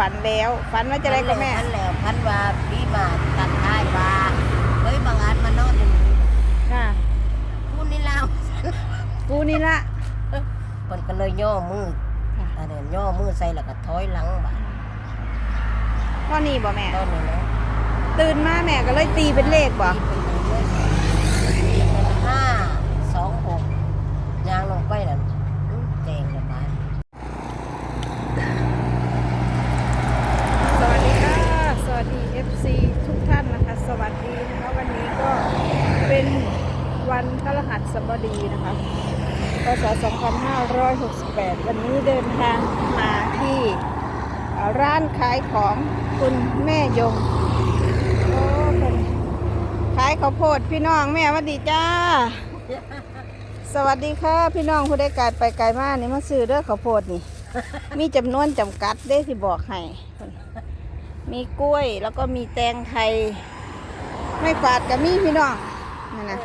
ฝันแล้ว ฝันว่าจะได้ก็แม่พันแล้วพันว่าพี่มาตัดท้ายว่าเฮ้ยบางอันมานอนอยู่นี่ค่ะพูดนี่แล้วกูนี่ละเพิ่นก็เลยย่อมืออันนี้ย่อมือใส่แล้วก็ถอยหลังบาดพ่อนี่บ่แม่ตอนนี้นะตื่นมาแม่ก็เลยตีเป็นเลขบ่ ตีเป็นเลยเป็นห้าสองหกยางลงไปแล้วอื้อแจงเลยบาด สวัสดีค่ะ สวัสดี FC ทุกท่านนะคะ สวัสดีนะคะ วันนี้ก็เป็นวันพฤหัสบดีนะคะพศ2568 วันนี้เดินทางมาที่เอ่อร้านขายของคุณแม่ยงโอ้เป็นขายข้าวโพดพี่น้องแม่สวัสดีจ้า สวัสดีค่ะ พี่น้องผู้ได้ไกลไปไกลมากนี่มาซื้อเด้อข้าวโพดนี่ มีจำนวนจำกัดเด้ที่บอกให้ มีกล้วยแล้วก็มีแตงไทย ไม่ฝาดกับมีพี่น้องนั่นนะ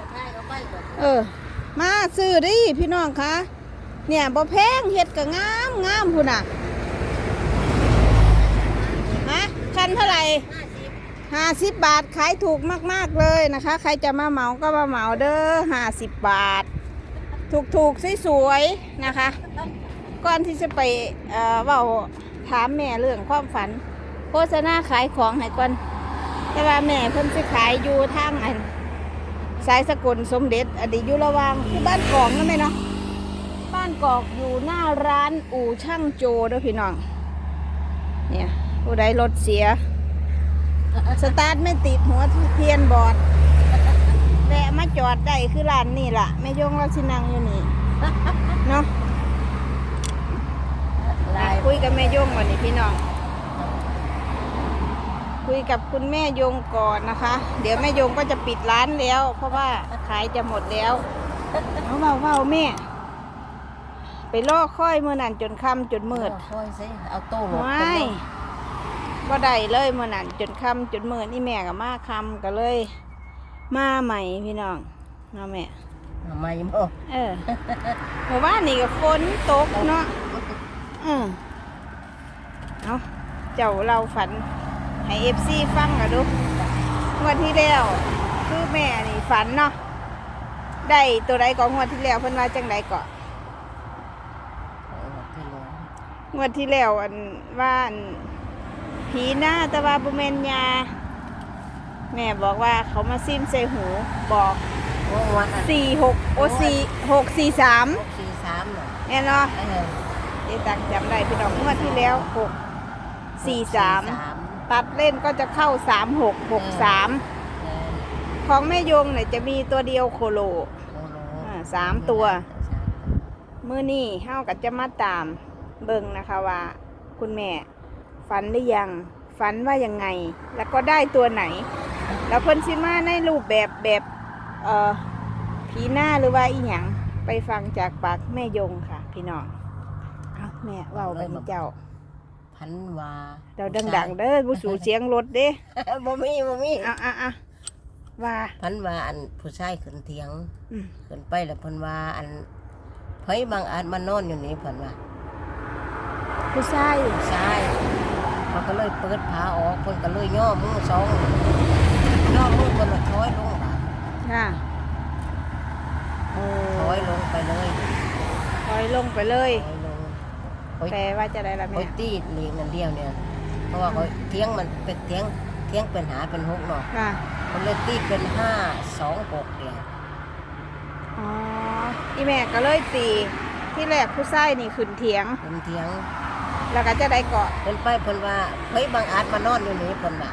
เออ มาซื้อดิพี่น้องคะเนี่ยบ่แพงเห็ดก็งามงามพุ่นน่ะฮะ คันเท่าไหร่ห้าสิบาสิบาทขายถูกมากๆเลยนะคะ ใครจะมาเหมาก็มาเหมาเด้อห้าสิบบาท ถูกๆสวยๆนะคะ ก่อนที่จะไปเอ่อเว่าถามแม่เรื่องความฝัน โฆษณาขายของให้ก่อนแต่ว่าแม่เพิ่นสิขายอยู่ทางอันสายสกุลสมเด็จ อดีตยู่ระวางที่บ้านกอกนั่นไหมเนาะบ้านกอกอยู่หน้าร้านอู่ช่างโจด้อพี่น้องเนี่ย ผู้ใดรถเสีย สตาร์ทไม่ติดหัวเทียนบอดแวะมาจอดได้คือร้านนี่ล่ะแม่ยงเราสินังอยู่นี่ เนาะลายคุยกับแม่ยงวันนี้พี่น้อง คุยกับคุณแม่ยงก่อนนะคะ เดี๋ยวแม่ยงก็จะปิดร้านแล้ว เพราะว่าขายจะหมดแล้วเอาเบาเบาๆแม่ ไปล่อค่อยเมื่อนั้นจนค่ำจนมืดค่อยสิเอาโต้หลบไมเป็น่เนาะ บ่ได้เลยเมื่อนั้นจนค่ำจนมืดนี่แม่กับมาค่ำก็เลย มาใหม่พี่น้องเนาะแม่ทำไมบ่เออเมื่อวานนี่ก็ฝนตกเนาะอืมเอาเจ้าเราฝัน ให้เอฟซีฟังกันดูงวดที่แล้วคือแม่นี่ฝันเนาะได้ตัวใดก่อนงวดที่แล้วเพิ่นว่าจังใดก่อนที่เหลืองวดที่แล้วอันว่าอัน ผีหน้าแต่ว่าบุเมนยา แม่บอกว่าเขามาซิมใส่หูบอกโอ้วันอันสี่หกโอสี่หกสี่สามหกสี่สามน่ะแน่เนาะเออเจ๊ตังจำได้พี่น้องงวดที่แล้วหกสี่สามสามตัดเล่นก็จะเข้าสามหกหกสามเออของแม่ยงเนี่ยจะมีตัวเดียวโคโลโอ้โหอ่าสามตัว มื่อนี้เฮาก็จะมาตามเบิ่งนะคะว่า คุณแม่ ฝันหรือยัง ฝันว่ายังไง แล้วก็ได้ตัวไหน แล้วเพิ่นสิมาในรูปแบบแบบเอ่อผีหน้าหรือว่าอีหยังไปฟังจากปากแม่ยงค่ะ พี่น้องเอาแม่เว้าไปนี่เจ้าพันวาเราดัง ๆ เด้อผู้สูเสียงรถเด้บ่มีบ่มีอะอะอะว่าพันวาอันผู้ชายขึ้นเถียงอืมขึ้นไปแล้วเพิ่นว่าอันเฮ้ยบางอันมานอนอยู่นี่เพิ่นว่าผู้ชายผู้ชายเพิ่นก็เลยเปิดผ้าออกเพิ่นก็เลยย่อมือสองย่อมือเพิ่นละถอยลงบาดค่ะ โอ้ถอยลงไปเลยถอยลงไปเลย ถอยลงโอ้ยแปลว่าจะได้ละโอ้แม่ ยตีเลียงนั่นเดียวเนี่ย เพราะว่าเขาเทียงมันเป็นเทียงเทียงเป็นหาเป็นหกเนาะค่ะ มันเลยตีเป็นห้าสองหกเนี่ยอ๋อ อีแม่ก็เลยตี ที่แรกผู้ชายนี่ขึ้นเถียงเป็นเทียง แล้วก็จะได้เกาะเพิ่นไปเพิ่นว่าเฮ้ยบางอาจมานอนอยู่นี่เพิ่นว่า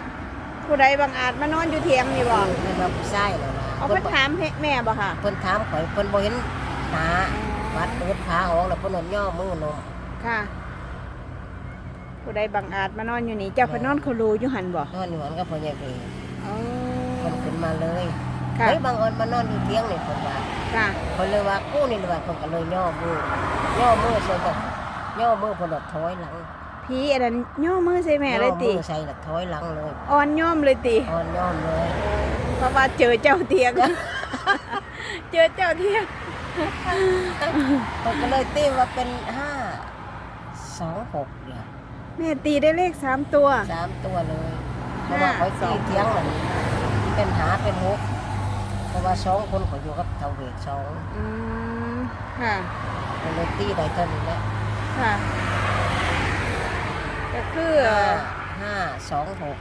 ผู้ใดบางอาจมานอนอยู่เถียงนี่บ่เพิ่นว่าผู้ชายเลยว่าเอาเพิ่เพิ่นนบอกถามให้แม่บ่ค่ะเพิ่นถามข่อยเพิ่นบ่เห็นหนาวัดเปิดขาออกแล้วเพิ่นเอาย่อมือนมค่ะ ผู้ใดบางอาจมานอนอยู่นี่เจ้าเพนนอนเขารูอยู่หันบ่นอนอยู่หันกับพ่อใหญ่เพอ๋อเพิ่นขึ้นมาเลยค่ะเฮ้ยบางออนมานอนอยู่เตียงนี่เพิ่นว่าค่ะเพิ่นเลยว่ากูนี่เลยว่าเพิ่นก็เลยย่อมือย่อมือใส่กับ ย่อมือเพิ่นก็ถอยหลังพีอันนั้นย่อมือใส่แม่เลยติอมือใส่แล้วถอยหลังเลยอ่อนย่อมเลยติอ่อนย่อมเลยเพราะว่าเจอเจ้าเถียงเจอเจ้าเถียงเพิ่นก็เลยตีว่าเป็นห้าสองหกเนี่ยอแม่ตีได้เลขสามตัวสามตัวเลยเพห้าราะว่าเขาสอตีงเทียงนั่นเป็นหาเป็นหกเพราะว่าสองคนเขาอยู่กับเทาเวกสองอืมค่ะก็เลยตีได้เท่านี้แหละ ค่ะก็คือห้าห้าสองหก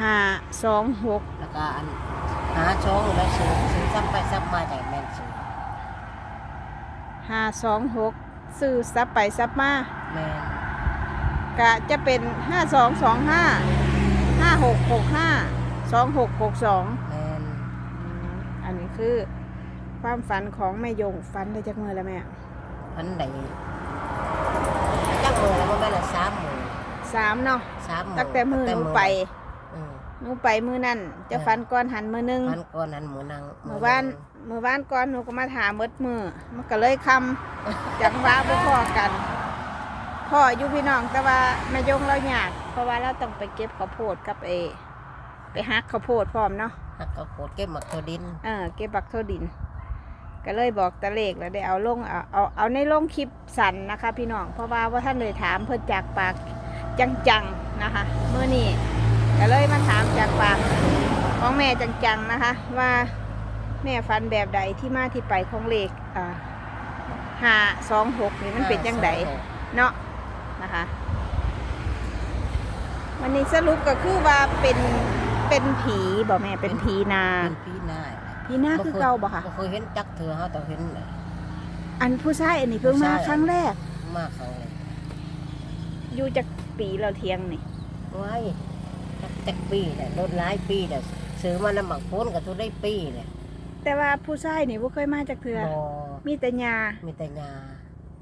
ห้าสองหกแล้วก็อันหาสองแล้วซื้อซื้อซ้ำไปซ้ำมาจากแมนซื้อห้าสองหกซื้อซับไปซับมาแมนกะจะเป็นห้าสองสองห้าห้าหกหกห้าสองหกหกสองแมนอันนี้คือความฝันของแม่ยงฝันได้จากมือแล้วแม่พันใด จักมือแล้วมันไม่ละสามมือสามเนาะสามมือตั้งแต่มือหนูไปอืมหนูไปมือนั่นจะฝันก่อนหันมือหนึงพันก้อนนั้นหมูนางมือบ้านมือบ้านก่อนหนูก็มาถามมดมือมันก็เลยคำจังว่าบ่พอกันพ่ออยู่พี่น้องแต่ว่าแม่ยงเราอยากเพราะว่าเราต้องไปเก็บข้าวโพดกับเอ ไปฮักข้าวโพดพร้อมเนาะหักกระโปดเก็บหมักตัวดิน เออเก็บบักโทดิน ก็เลยบอกตะเลขแล้วได้เอาลงเอาเอาเอาในลงคลิปสันนะคะ พี่น้องเพราะว่าว่าท่านเลยถามเพิ่นจากปากจังๆนะคะเมื่อนี้ก็เลยมาถามจากปากของแม่จังๆนะคะ ว่าแม่ฟันแบบใดที่มาที่ไปของเลขอ่าห้าสองหกนี่มันเป็นยังไงเนาะนะคะวันนี้สรุปก็คือว่าเป็นเป็นผีบอกแม่เป็นผีนาเป็นปีหน้า ผีนาคือเก่าบ่ค่ะ บ่เคยเห็นจักเธอเขาแต่เห็นน่ะอันผู้ชายอันนี้เพิ่งมาผู้ชายครั้งแรก มากครั้งเลยอยู่จากปีเราเทียงนี่ไว้จักแต่ปีเนี่ยโดนหลายปีเนี่ยซื้อมาน้ำหมักพ้นกับทุกได้ปีเนี่ยแต่ว่าผู้ชายนี่บ่เคยมาจากเถือบ่มีแต่ยามีแต่ยา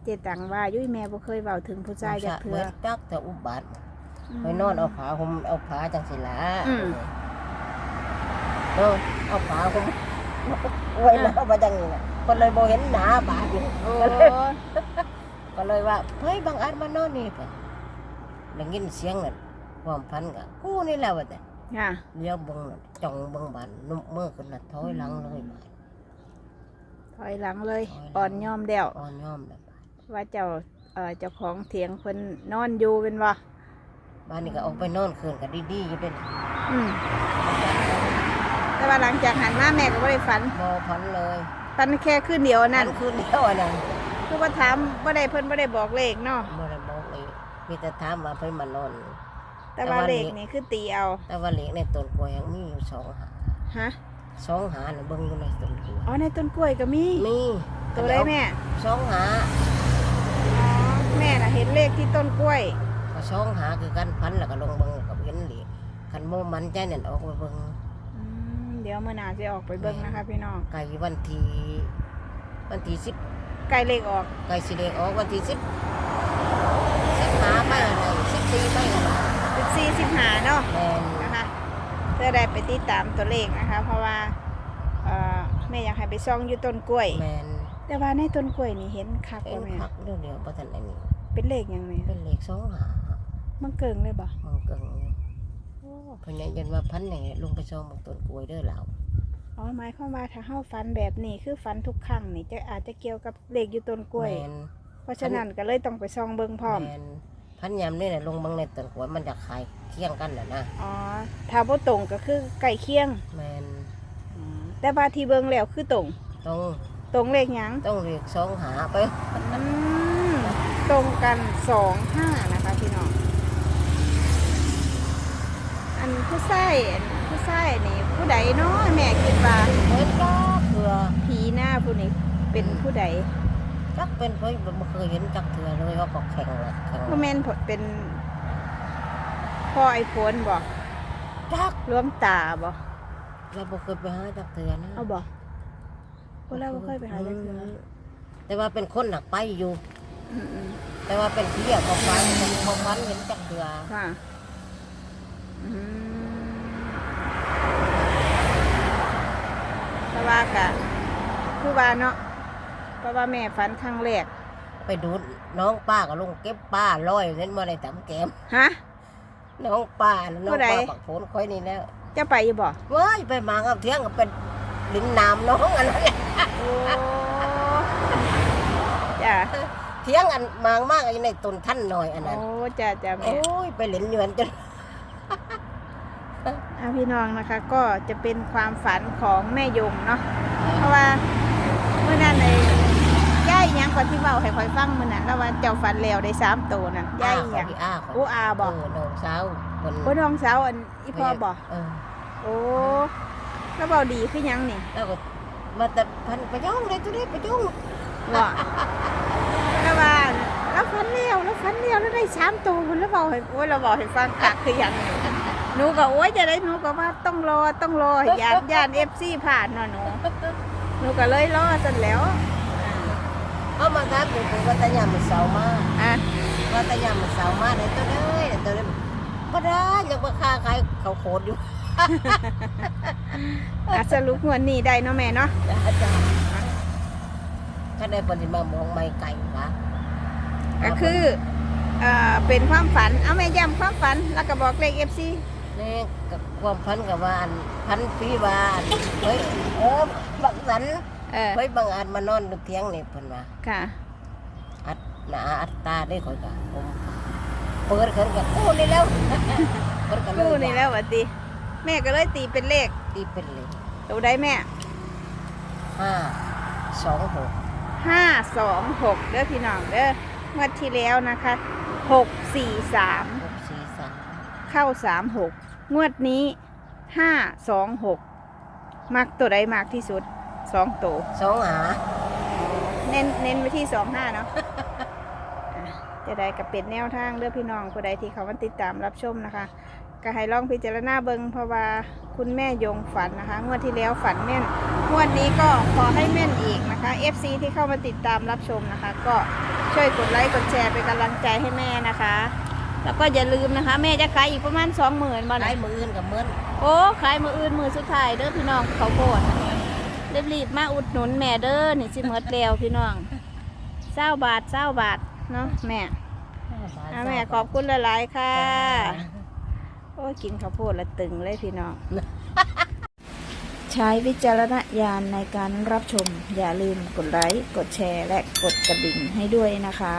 เจตังว่ายุ้ยแม่บ่เคยเว้าถึงผู้ชายจากเถืเบิอดจักแต่อุบัติไปนอนเอาผาห่มเอาผาจังสิละอืมเออเอาผาห่ม ไว้แล้วเอามาจังนี้น่ะก็เลยบ่เห็นหนาบาดนี่โอ้ก็เลยว่าเฮ้ยบางอาจมานอนนี่เพิ่นได้ยินเสียงนั่นความพันกะกูนี่แหละว่าแต่ค่ะ เลี้ยวเบิ่งน่ะจ้องเบิ่งบานนุ่มมือขึ้นน่ะถอยหลังเลยบาด ถอยหลังเลยถอยหลัง อ่อนยอมแล้วอ่อนยอมแบบบาดว่าเจ้าเอ่อเจ้าของเถียงเพิ่นนอนอยู่เป็นบ่บ้านนี้ก็ออกไปนอนคืนกันดีๆอยู่เป็นอืม แต่ว่าหลังจากหันมาแม่ก็บ่ได้ฝันบ่พันเลยฝันแค่คืนเดียวนั่นพัคืนเดียวอันนั้นคือว่าถามบ่ได้เพิ่นบ่ได้บอกเลขเนาะบ่ได้บอกเลยมีแต่ถามว่าเพิ่นมานอนแต่ว่าเลขนี่คือตีเอา แต่ว่าเหล็กในต้นกล้วยยังมีอยู่สองหาฮะสองหาน่ะเบิ่งอยู่ในต้นกล้วยอ๋อในต้นกล้วยก็มีมีตัวได้แม่สองหาอ๋อแม่น่ะเห็นเลขที่ต้นกล้วยก็สองหาคือกันพันแล้วก็ลงเบิ่งแล้วก็เห็นเหล็กคันโมมันใจนั่นออกไปเบิ่งอืม เดี๋ยวมื่อหนาจะออกไปเบิ้งนะคะ พี่น้องไก่วันที่วันที่สิบใกล้เลขออกไก่สิเลขออกวันที่สิบสิบหาไปอะไรสิบสี่ไปอะไรสิบสี่สิบหาเนาะแมนนะคะเพื่อได้ไปติดตามตัวเลขนะคะ เพราะว่าเอ่อแม่อยากให้ไปซ่องอยู่ต้นกล้วยแมนแต่ว่าในต้นกล้วยนี่เห็นคักเอ็ว่านแม่พักเดียวๆประทันอันนี้เป็นเลขหยังไงเป็นเหล็กสองหามันเกิงเลยบ่มันเกิงเพราะงั้นยันว่าพันอย่างเงี้ยลงไปซองบอกต้นกล้วยเด้อเหล่าอ๋อหมายความว่าถ้าเฮาฟันแบบนี้คือฟันทุกครั้งนี่จะอาจจะเกี่ยวกับเลขอยู่ต้นกล้วย แมนเพราะฉะนั้นก็เลยต้องไปซองเบิ้งพร้อม แมนพันยำนี่แหละลงบางในต้นกล้วยมันจะขายเคียงกันน่ะนะอ๋อถ้าบ่ตรงก็คือไก่เคียงแมนอืมแต่ว่าที่เบิ้งแล้วคือตรง ต้องตรงเลขหยัง ต้องเรียกสองหาไปอืมตรงกันสองห้านะคะพี่น้อง ผู้ใส่อันผู้ใส่นี่ ผู้ใดเนาะแม่คิดว่าเฮ้ยก็เถื่อผีหน้าผู้นี้เป็นผู้ใดจักเป็นเฮ้ยบ่เคยเห็นจักเถื่อเลยว่าก็แข่งละแข่งพ่อแม่นผเป็นพ่อไอ้ฝนบอกจักรวมตาบอกเราบ่เคยไปหาจักเถื่อนะเอาบอกพวกเราบ่เคยไปหาจักเทือแต่ว่าเป็นคนหนักไปอยู่อืมอืมแต่ว่าเป็นเที่ยวของฟันของฟันเห็นจักเถื่อค่ะ อืมแต่ว่ากะคือว่าเนาะเพราะว่าแม่ฝันครั้งแรก ไปดูน้องป้าก็ลงเก็บป้าร้อยเน้นมาในตำแกมฮะ น้องป้าน่ะน้อผู้งใดป้าปักโผลค่อยนี่แล้วจะไปอยู่บ่เว้ยไปมากับเที่ยงก็เป็นลิ้นน้ำน้องอันนั้นแหละโอ้จ้ะเถียงอันมางมากไอ้ในต้นท่านหน่อยอันนั้นโอ้จ้าจ้าแม่โอ้ยไปเหรียญเหยือนจนอะ พี่น้องนะคะก็จะเป็นความฝันของแม่ยงเนาะเพราะว่าเมื่อนั้นเลยย่ายหยังกว่าที่เบาให้คอยฟังมื่อนั้นแล้วว่าเจ้าฝันแล้วได้สามตัวนั่นย่ายหยังพี่อาขโอ้อาบอกเน้องสาวคนโอ้น้องสาวอันอีพ่อบอกเออโอ้แล้วเบาดีคือหยังนี่แล้วก็มาแต่พันไปย่องเลยตัวนี้ไปย่องว่าแล้วว่าแล้วฝันแล้วแล้วฝันแล้วแล้วได้สามตัวคนแล้วเบาให้โอ้ยเราบอกให้ฟังกักคือหยังนี่ หนูก็โอ้ยจะได้หนูก็ว่าต้องรอต้องรอให้ยานยานเอฟซีผ่านเนาะหนูหนูก็เลยรอจนแล้วเอามาครับอยู่ตัววัตยามมันเสามาอะวัตยามมันเสามาเลยตัวเด้ยตัวเด้ยบ่ได้ยังบ่ค้าขายเขาวโคตรอยู่อะสรุปงวดนี้ได้เนาะแม่เนาะอาจารย์ก็ได้ปฏิมามองไม่ไกลวะก็คือเอ่อเป็นความฝัน เอาแม่ย้ำความฝัน แล้วก็บอกเลขเอฟซี นี่กับความพันกับว่าอันพันปีว่าอันเฮ้ยเออบังสันเออเฮ้ยบางอันมานอนอยู่เตียงนี่เพิ่นว่าค่ะ อัดหนาอัดตาได้ข่อยก็ผมเปิดเขินกับกู้นี่แล้วเปิดกันเลยกู้นี่แล้วหวัดดีแม่ก็เลยตีเป็นเลขตีเป็นเลยตัวได้แม่ห้าสองหกห้าสองหกเด้อพี่น้องเด้องวดที่แล้วนะคะหกสี่สามหกสี่สามเข้าสามหก งวดนี้ห้าสองหกมักตัวใดมากที่สุดสองตัวสองหาเน้นเน้นไปที่สองห้าเนาะอะจะได้กับเป็นแนวทางเด้อพี่น้องผู้ใดที่เขามาติดตามรับชมนะคะ ก็ให้ลองพิจารณาเบิงเพราะว่าคุณแม่ยงฝันนะคะ งวดที่แล้วฝันแม่น งวดนี้ก็ขอให้แม่นอีกนะคะ FC ที่เข้ามาติดตามรับชมนะคะ ก็ช่วยกดไลค์กดแชร์เป็นกำลังใจให้แม่นะคะ แล้วก็อย่าลืมนะคะ แม่จะขายอีกประมาณสองหมื่นบาทได้มืออื่นกับเมื่อนโอ้ขายมืออื่นมือสุดท้ายเด้อพี่น้องเขาโพดรีบๆมาอุดหนุนแม่เด้อนี่สิหมดแล้วพี่น้องเศร้าบาทเศร้าบาทเนาะแม่อะแม่ขอบคุณหลายๆค่ะโอ้ยกินข้าวโพดและตึงเลยพี่น้องใช้วิจารณญาณในการรับชม อย่าลืมกดไลค์ กดแชร์ และกดกระดิ่งให้ด้วยนะคะ